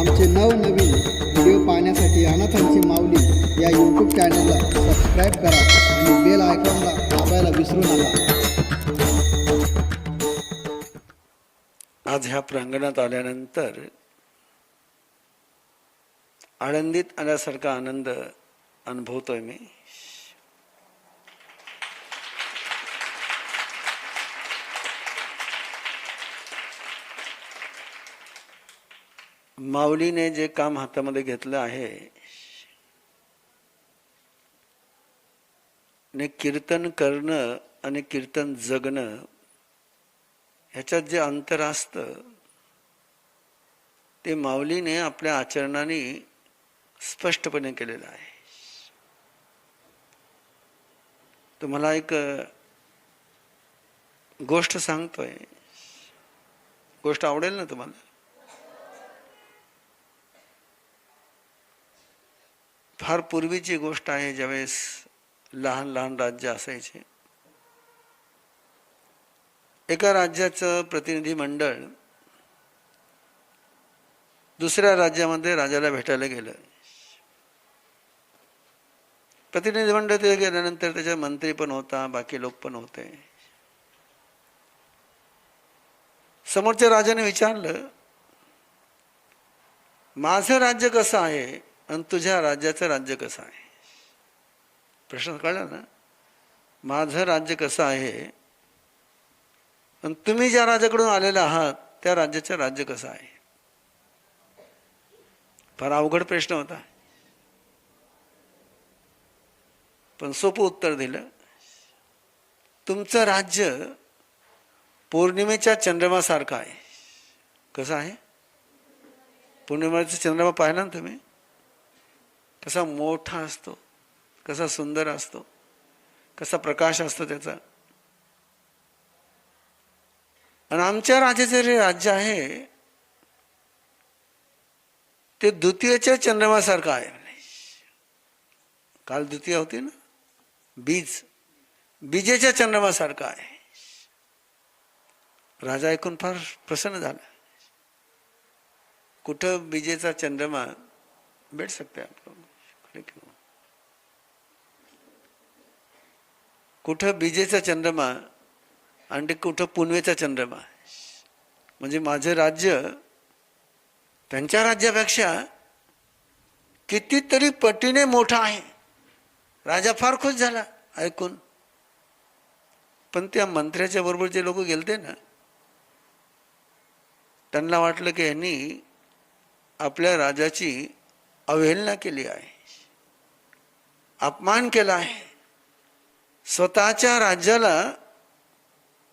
आमचे नवनवीन व्हिडिओ पाहण्यासाठी अनाथांची माऊली या यूट्यूब चॅनलला सबस्क्राईब करा आणि बेल आयकॉनला दाबायला विसरू नका. आज ह्या प्रांगणात आल्यानंतर आनंदित आल्यासारखा आनंद अनुभवतोय मी. माऊलीने जे काम हातामध्ये घेतलं आहे ने कीर्तन करणं आणि कीर्तन जगणं ह्याच्यात जे अंतर असतं ते माऊलीने आपल्या आचरणाने स्पष्टपणे केलेलं आहे. तुम्हाला एक गोष्ट सांगतोय. गोष्ट आवडेल ना तुम्हाला? फार पूर्वीची गोष्ट आहे ज्यावेळेस लहान लहान राज्य असायचे एका राज्याचं प्रतिनिधी मंडळ दुसऱ्या राज्यामध्ये राजाला भेटायला गेलं. प्रतिनिधी मंडळ तिथे गेल्यानंतर त्याच्या मंत्री पण होता बाकी लोक पण होते. समोरच्या राजाने विचारलं माझं राज्य कसं आहे? आणि तुझ्या राज्याचं राज्य कसं आहे? प्रश्न कळला ना? माझं राज्य कसं आहे? आणि तुम्ही ज्या राज्याकडून आलेला आहात त्या राज्याचं राज्य कसं आहे? फार अवघड प्रश्न होता. पण सोपं उत्तर दिलं. तुमचं राज्य पौर्णिमेच्या चंद्रमासारखं आहे. कसं आहे? पौर्णिमेचा चंद्रमा पाहिला ना तुम्ही? कसा मोठा असतो कसा सुंदर असतो कसा प्रकाश असतो त्याचा. आणि आमच्या राज्याचे जे राज्य आहे ते द्वितीयच्या चंद्रमासारखं आहे. काल द्वितीय होती ना? बीज. बीजेच्या चंद्रमासारखं आहे. राजा ऐकून फार प्रसन्न झाला. कुठं बीजेचा चंद्रमा भेट सकते आपण लोग कुठं बीजेचा चंद्रमा आणि कुठं पुनवेचा चंद्रमा? म्हणजे माझं राज्य त्यांच्या राज्यापेक्षा कितीतरी पटीने मोठा आहे. राजा फार खुश झाला ऐकून. पण त्या मंत्र्याच्या बरोबर जे लोक गेलते ना त्यांना वाटलं की यांनी आपल्या राजाची अवहेलना केली आहे. अपमान केला आहे. स्वतःच्या राज्याला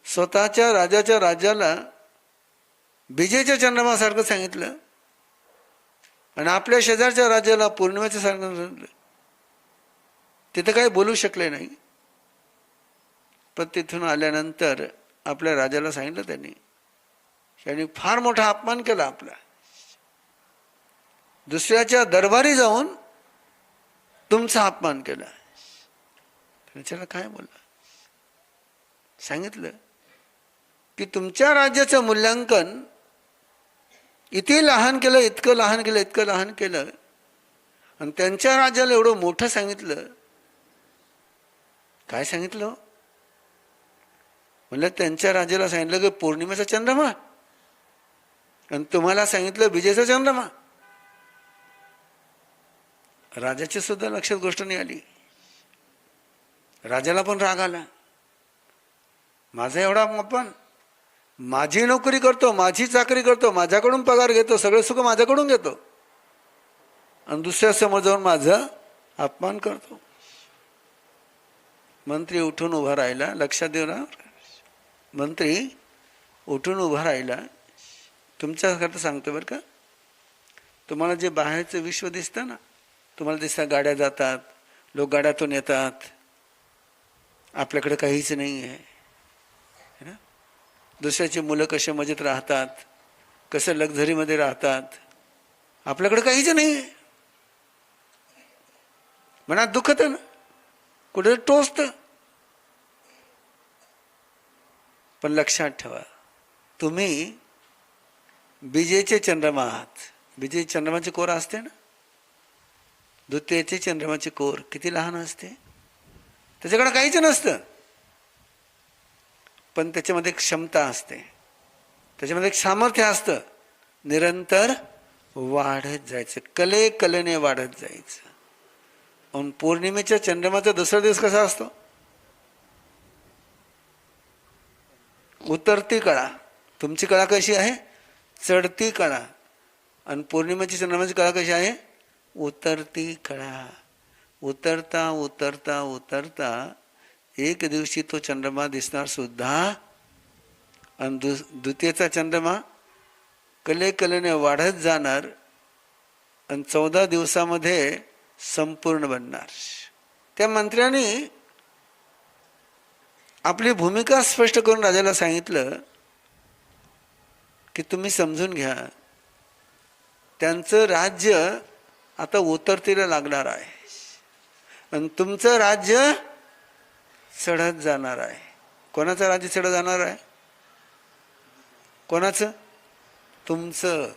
स्वतःच्या राजाच्या राज्याला विजेच्या चंद्रमासारखं सांगितलं. आणि आपल्या शेजारच्या राज्याला पौर्णिमेचं सारखं सांगितलं. तिथं काही बोलू शकले नाही. पण तिथून आल्यानंतर आपल्या राजाला सांगितलं त्यांनी. त्यांनी फार मोठा अपमान केला आपला. दुसऱ्याच्या दरबारी जाऊन तुमचा अपमान केला. त्याच्याला काय बोलला? सांगितलं की तुमच्या राज्याचं मूल्यांकन इथे लहान केलं इतकं लहान केलं इतकं लहान केलं. आणि त्यांच्या राज्याला एवढं मोठं सांगितलं. काय सांगितलं? म्हणलं त्यांच्या राज्याला सांगितलं की पौर्णिमेचा चंद्रमा. आणि तुम्हाला सांगितलं विजेचा चंद्रमा. राजाची सुद्धा लक्षात गोष्ट नाही आली. राजाला पण राग आला. माझा एवढा अपमान माझी नोकरी करतो माझी चाकरी करतो माझ्याकडून पगार घेतो सगळे सुख माझ्याकडून घेतो. आणि दुसऱ्या समोर जाऊन माझा अपमान करतो. मंत्री उठून उभा राहिला लक्षात देऊ ना. मंत्री उठून उभा राहिला. तुमच्याकरता सांगतो बरं का? तुम्हाला जे बाहेरचं विश्व दिसतं ना तुम्हाला दिसतं गाड्या जातात लोक गाड्यातून येतात. आपल्याकडे काहीच नाही आहे. है ना? दुसऱ्याची मुलं कसे मजेत राहतात कसं लक्झरीमध्ये राहतात आपल्याकडे काहीच नाही आहे. मनात दुखत ना? कुठं टोचत. पण लक्षात ठेवा तुम्ही विजेचे चंद्रमा आहात विजयी चंद्रमाची कोर असते ना? द्वितीयची चंद्रमाची कोर किती लहान असते? त्याच्याकडं काहीच नसतं. पण त्याच्यामध्ये एक क्षमता असते. त्याच्यामध्ये एक सामर्थ्य असतं. निरंतर वाढत जायचं. कले कलेने वाढत जायचं. आणि पौर्णिमेच्या चंद्रमाचा दुसरा दिवस कसा असतो? उतरती कळा. तुमची कळा कशी आहे? चढती कळा. आणि पौर्णिमेची चंद्रमाची कळा कशी आहे? उतरती कळा उतरता उतरता उतरता एक दिवशी तो चंद्रमा दिसणार सुद्धा. आणि दु द्वितीयचा चंद्रमा कले कलेने वाढत जाणार आणि चौदा दिवसामध्ये संपूर्ण बनणार. त्या मंत्र्यांनी आपली भूमिका स्पष्ट करून राजाला सांगितलं की तुम्ही समजून घ्या. त्यांचं राज्य आता उतरतीला लागणार आहे. आणि तुमचं राज्य चढत जाणार आहे. कोणाचं राज्य चढत जाणार आहे? कोणाचं? तुमचं.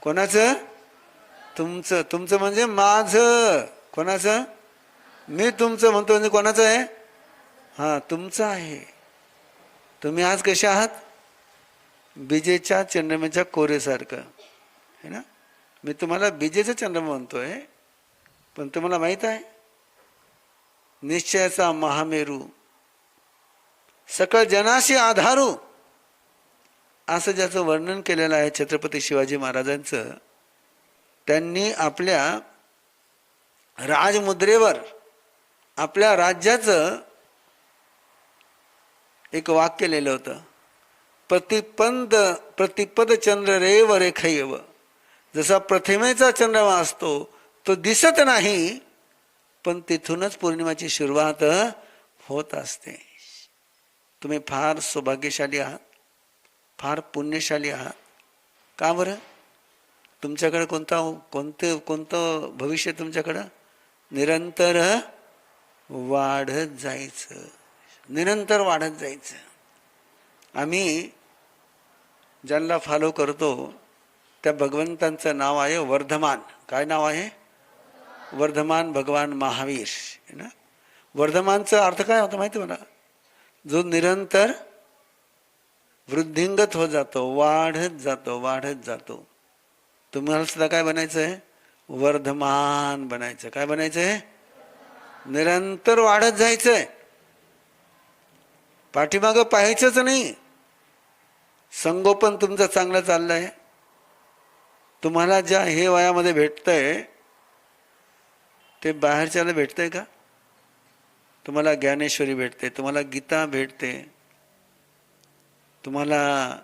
कोणाचं? तुमचं. तुमचं म्हणजे माझं. कोणाचं? मी तुमचं म्हणतो म्हणजे कोणाचं आहे? हां तुमचं आहे. तुम्ही आज कसे आहात? विजेच्या चंद्रमेच्या कोरेसारखं. है ना? मी तुम्हाला विजेचं चंद्र म्हणतोय पण तुम्हाला माहीत आहे? निश्चयाचा महामेरू. सकळ जनाशी आधारू. असं ज्याचं वर्णन केलेलं आहे छत्रपती शिवाजी महाराजांचं त्यांनी आपल्या राजमुद्रेवर आपल्या राज्याचं एक वाक्य लिहिलं होतं. प्रतिपंद प्रतिपद चंद्र रेव रेखैव जसा प्रतिमेचा चंद्रमा असतो तो दिसत नाही पण तिथूनच पौर्णिमाची सुरुवात होत असते. तुम्ही फार सौभाग्यशाली आहात फार पुण्यशाली आहात. का बरं? तुमच्याकडं कोणता कोणते कोणतं भविष्य तुमच्याकडं? निरंतर वाढत जायचं. निरंतर वाढत जायचं. आम्ही ज्यांना फॉलो करतो त्या भगवंतांचं नाव आहे वर्धमान. काय नाव आहे? वर्धमान भगवान महावीर. ना? वर्धमानचा अर्थ काय होता माहिती मला? जो निरंतर वृद्धिंगत हो जातो वाढत जातो वाढत जातो. तुम्हाला सुद्धा काय बनायचं आहे वर्धमान बनायचं काय बनायचं आहे निरंतर वाढत जायचंय. पाठीमागं पाहायचंच नाही. संगोपन तुमचं चांगलं चाललंय. तुम्हाला ज्या हे वयामध्ये भेटतंय ते बाहेरच्याला भेटतंय का? तुम्हाला ज्ञानेश्वरी भेटते तुम्हाला गीता भेटते तुम्हाला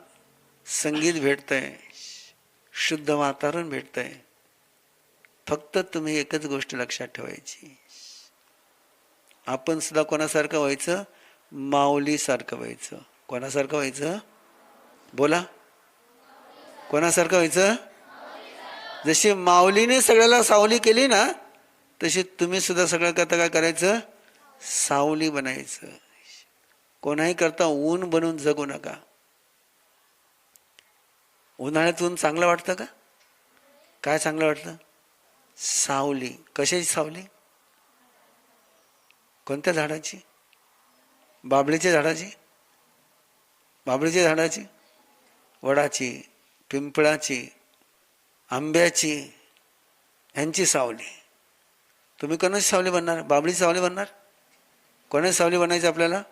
संगीत भेटतंय शुद्ध वातावरण भेटतंय. फक्त तुम्ही एकच गोष्ट लक्षात ठेवायची. आपण सुद्धा कोणासारखं व्हायचं? माऊलीसारखं व्हायचं. कोणासारखं व्हायचं? बोला. कोणासारखं व्हायचं? जशी माऊलीने सगळ्याला सावली केली ना तशी तुम्ही सुद्धा सगळं करता काय करायचं? सावली बनायचं. कोणाही करता ऊन बनून जगू नका. उन्हाळ्यात ऊन चांगलं वाटतं का? काय चांगलं वाटतं? सावली. कशाची सावली? कोणत्या झाडाची? बाबळीच्या झाडाची? बाबळीच्या झाडाची? वडाची? पिंपळाची? आंब्याची ह्यांची सावली. तुम्ही कोणाची सावली बनणार? बाबळी सावली बनणार? कोणाची सावली बनायची आपल्याला?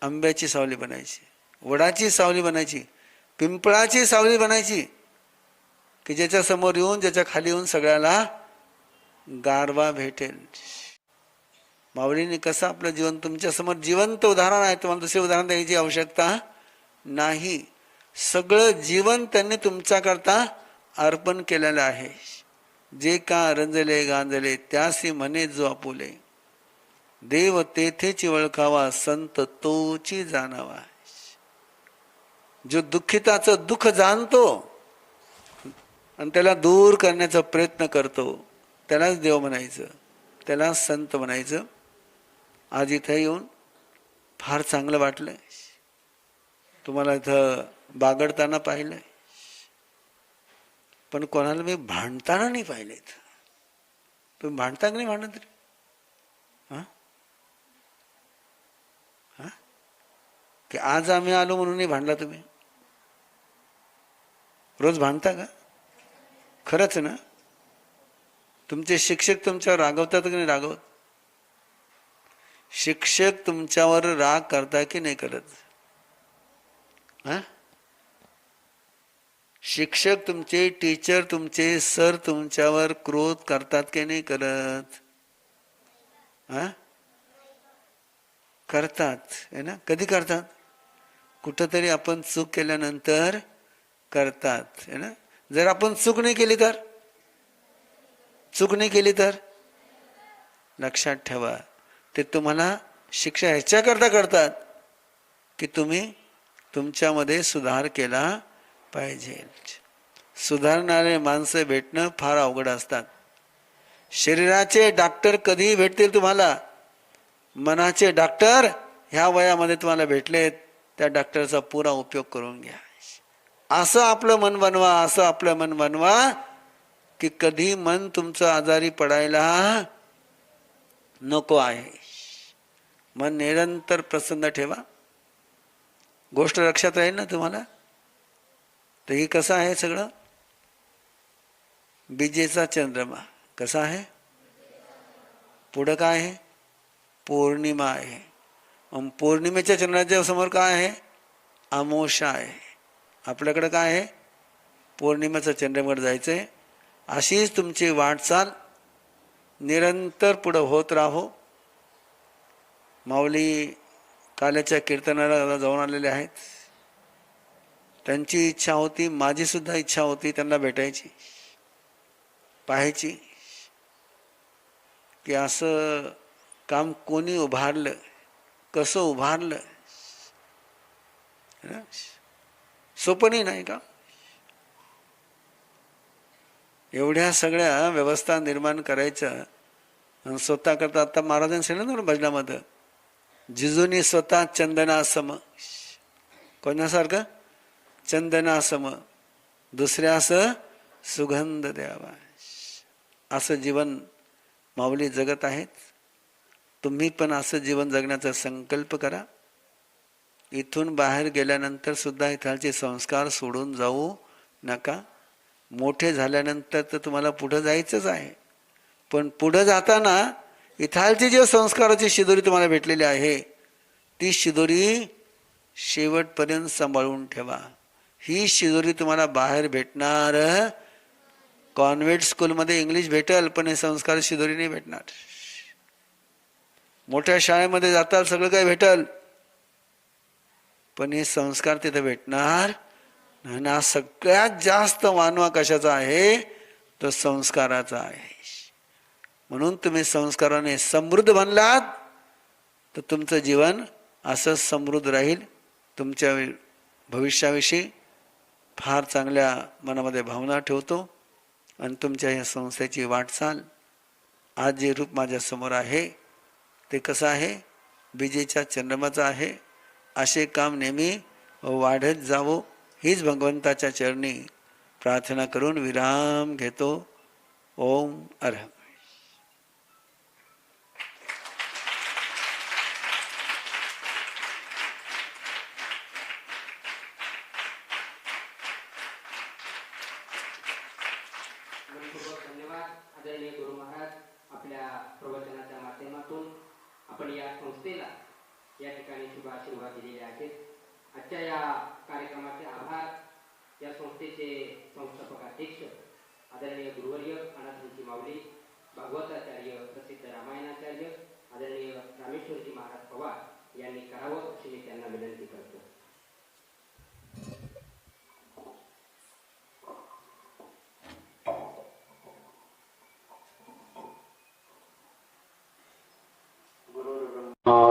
आंब्याची सावली बनायची. वडाची सावली बनायची. पिंपळाची सावली बनायची. की ज्याच्या समोर येऊन ज्याच्या खाली येऊन सगळ्याला गारवा भेटेल. बावळीने कसं आपलं जीवन तुमच्यासमोर जिवंत उदाहरण आहे. तुम्हाला दुसरे उदाहरण द्यायची आवश्यकता नाही. सगळं जीवन त्यांनी तुमच्याकरता अर्पण केलेलं आहे. जे का रंजले गांजले त्यासी म्हणे जो आपुले देव तेथेची वळखावा संत तोची जाणावा. जो दुःखिताचं दुःख जाणतो आणि त्याला दूर करण्याचा प्रयत्न करतो त्यालाच देव म्हणायचं. त्याला संत म्हणायचं. आज इथं येऊन फार चांगलं वाटलं तुम्हाला इथं बागडताना पाहिलं पण कोणाला मी भांडताना नाही पाहिलेत. तुम्ही भांडता की नाही भांडत तरी हां? हां? की आज आम्ही आलो म्हणून नाही भांडला तुम्ही? रोज भांडता का? खरंच ना? तुमचे शिक्षक तुमच्यावर रागवतात की नाही रागवत? शिक्षक तुमच्यावर राग करता की नाही करत? हा? शिक्षक तुमचे टीचर तुमचे सर तुमच्यावर क्रोध करतात की नाही करत? हा? करतात है ना? कधी करतात? कुठंतरी आपण चूक केल्यानंतर करतात है ना? जर आपण चूक नाही केली तर? चूक नाही केली तर? लक्षात ठेवा. ते तुम्हाला शिक्षा ह्याच्याकरता करतात की तुम्ही तुमच्यामध्ये सुधार केला पाहिजे. सुधारणारे माणसं भेटणं फार अवघड असतात. शरीराचे डॉक्टर कधीही भेटतील तुम्हाला. मनाचे डॉक्टर ह्या वयामध्ये तुम्हाला भेटलेत त्या डॉक्टरचा पुरा उपयोग करून घ्या. असं आपलं मन बनवा असं आपलं मन बनवा की कधी मन तुमचं आजारी पडायला नको आहे. मन निरंतर प्रसन्न ठेवा. गोष्ट लक्षात राहील ना तुम्हाला? तर हे कसं आहे सगळं? विजेचा चंद्रमा. कसा आहे? पुढं काय आहे? पौर्णिमा आहे. मग पौर्णिमेच्या चंद्राच्या समोर काय आहे? अमोषा आहे. आपल्याकडं काय आहे? पौर्णिमेचा चंद्रमठ जायचं आहे अशीच तुमची वाटचाल निरंतर पुढं होत राहो. माऊली काल्याच्या कीर्तनाला जाऊन आलेले आहेत. त्यांची इच्छा होती माझी सुद्धा इच्छा होती त्यांना भेटायची पाहायची. की असं काम कोणी उभारलं कसं उभारलं? सोपणी नाही का? एवढ्या सगळ्या व्यवस्था निर्माण करायच्या आणि स्वतः करता आता महाराजांनी सांगितलं ना भजनामध्ये जिजूनी स्वतः चंदनासम कोणासारखं? चंदनासम दुसऱ्यास सुगंध द्यावा. असं जीवन माऊली जगत आहेत. तुम्ही पण असं जीवन जगण्याचा संकल्प करा. इथून बाहेर गेल्यानंतर सुद्धा इथालचे संस्कार सोडून जाऊ नका. मोठे झाल्यानंतर तर तुम्हाला पुढं जायचंच आहे. पण पुढं जाताना इथालची जे संस्काराची शिदोरी तुम्हाला भेटलेली आहे ती शिदोरी शेवटपर्यंत सांभाळून ठेवा. ही शिदोरी तुम्हाला बाहेर भेटणार. कॉन्व्हेंट स्कूलमध्ये इंग्लिश भेटेल पण हे संस्कार शिदोरी नाही भेटणार. मोठ्या शाळेमध्ये जाताल सगळं काही भेटल. पण हे संस्कार तिथे भेटणार. नाही ना सगळ्यात जास्त मानवा कशाचा आहे? तो संस्काराचा आहे. म्हणून तुम्ही संस्काराने समृद्ध बनलात तर तुमचं जीवन असं समृद्ध राहील तुमच्या भविष्याविषयी. फार चांगल्या मनामध्ये भावना ठेवतो आणि तुमच्या या संस्थेची वाटचाल आज जे रूप माझ्यासमोर आहे ते कसं आहे? विजेच्या चंद्रमाचं आहे. असे काम नेहमी वाढत जावो हीच भगवंताच्या चरणी प्रार्थना करून विराम घेतो. ओम अर्हम रामेश्वरजी महाराज पवार यांनी करावं अशी मी त्यांना विनंती करतो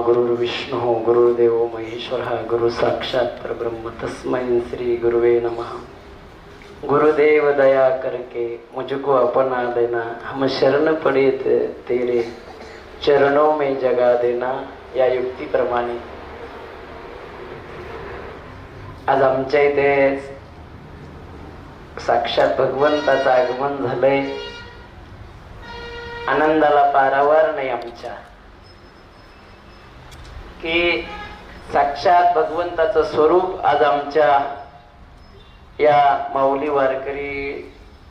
गुरुर्विष्णु गुरुर्देव महेश्वर गुरु साक्षात परब्रह्म तस्मै श्री गुरुवे नमः गुरुदेव दया करके मुझको अपना देना हम शरण पड़े थे तेरे चरणों में जगा देना या युक्तीप्रमाणे. आज आमच्या इथे साक्षात भगवंताचं आगमन झालंय. आनंदाला पारावार नाही आमच्या. की साक्षात भगवंताचं स्वरूप आज आमच्या या माऊली वारकरी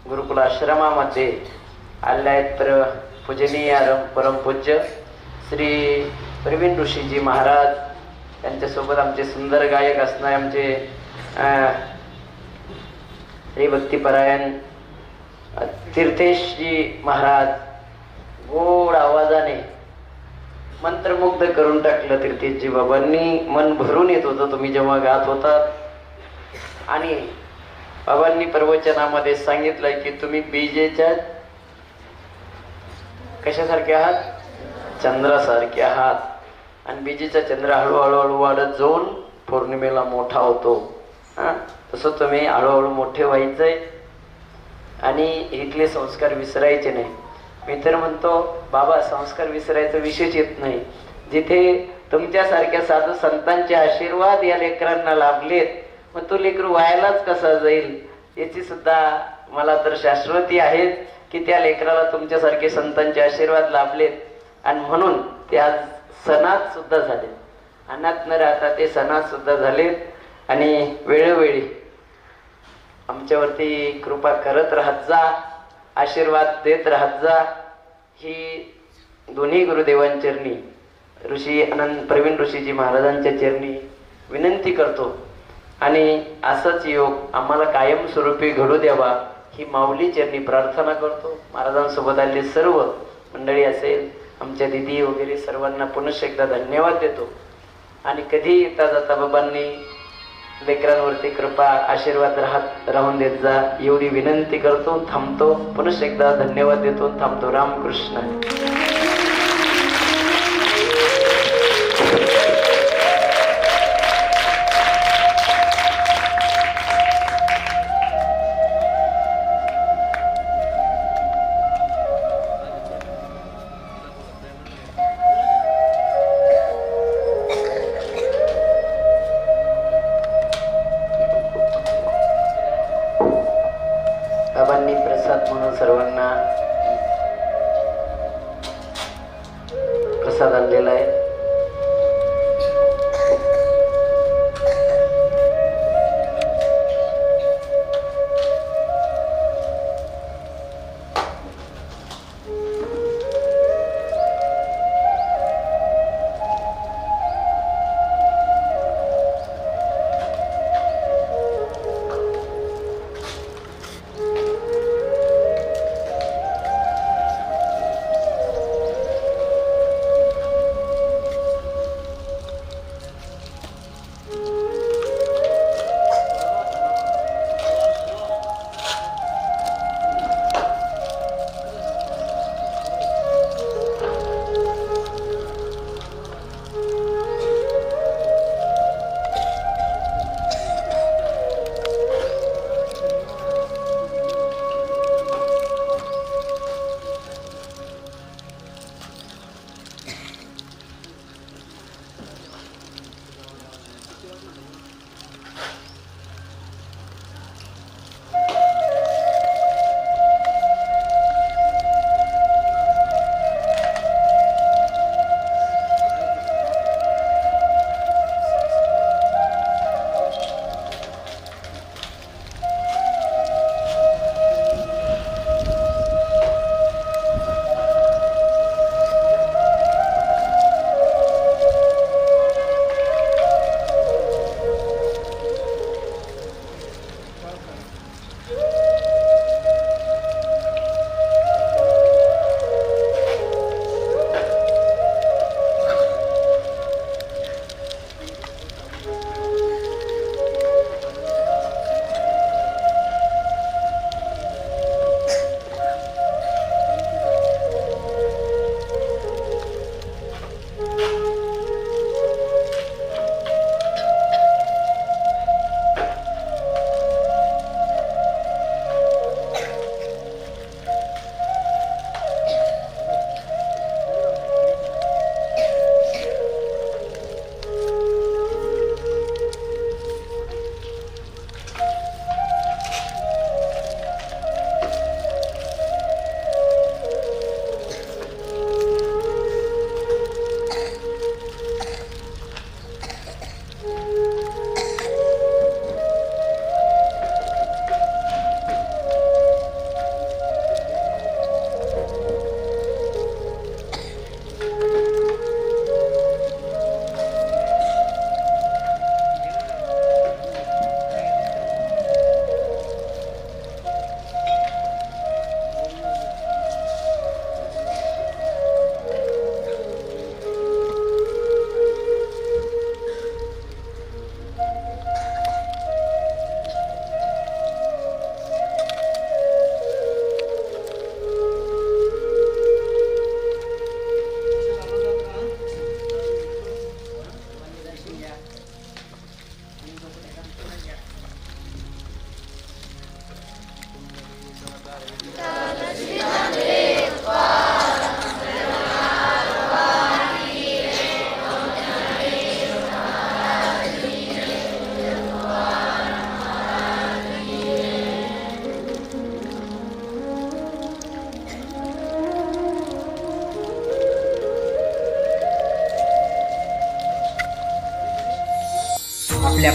गुरुकुल आश्रमामध्ये आले आहेत पूजनीय परमपूज्य श्री प्रवीण ऋषीजी महाराज त्यांच्यासोबत आमचे सुंदर गायक असणारे आमचे श्री भक्तिपरायण तीर्थेशजी महाराज गोड आवाजाने मंत्रमुग्ध करून टाकलं तीर्थेशजी बाबांनी. मन भरून येत होतं. तुम्ही जेव्हा गात होता आणि बाबांनी प्रवचनामध्ये सांगितलं की तुम्ही बीजेच्या कशासारखे आहात? चंद्रासारखे आहात. आणि बीजेचा चंद्र हळूहळू हळू वाढत जाऊन पौर्णिमेला मोठा होतो. हा? तसं तुम्ही हळूहळू मोठे व्हायचंय. आणि इथले संस्कार विसरायचे नाही. मी तर म्हणतो बाबा संस्कार विसरायचा विषयच येत नाही. जिथे तुमच्यासारख्या साधू संतांचे आशीर्वाद या लेकरांना लाभलेत मग तो लेकरू व्हायलाच कसा जाईल? याची सुद्धा मला तर शाश्वती आहेत की त्या लेकराला तुमच्यासारखे संतांचे आशीर्वाद लाभलेत. आणि म्हणून ते आज सणात सुद्धा झाले. अनाथ न राहता ते सणात सुद्धा झालेत. आणि वेळोवेळी आमच्यावरती कृपा करत राहत जा आशीर्वाद देत राहत जा. ही दोन्ही गुरुदेवांचरणी ऋषी अनंत प्रवीण ऋषीजी महाराजांच्या चरणी विनंती करतो. आणि असंच योग आम्हाला कायमस्वरूपी घडू द्यावा. ही माऊली चरणी प्रार्थना करतो महाराजांसोबत आले सर्व मंडळी असेल आमच्या दिदी वगैरे सर्वांना पुनश्च एकदा धन्यवाद देतो. आणि कधी येता जाता बाबांनी लेकरांवरती कृपा आशीर्वाद राहत राहून देत जा एवढी विनंती करतो थांबतो पुनश्च एकदा धन्यवाद देतो थांबतो. रामकृष्ण.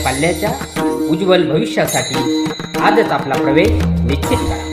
पाल्याच्या उज्ज्वल भविष्यासाठी आजच आपला प्रवेश निश्चित करा.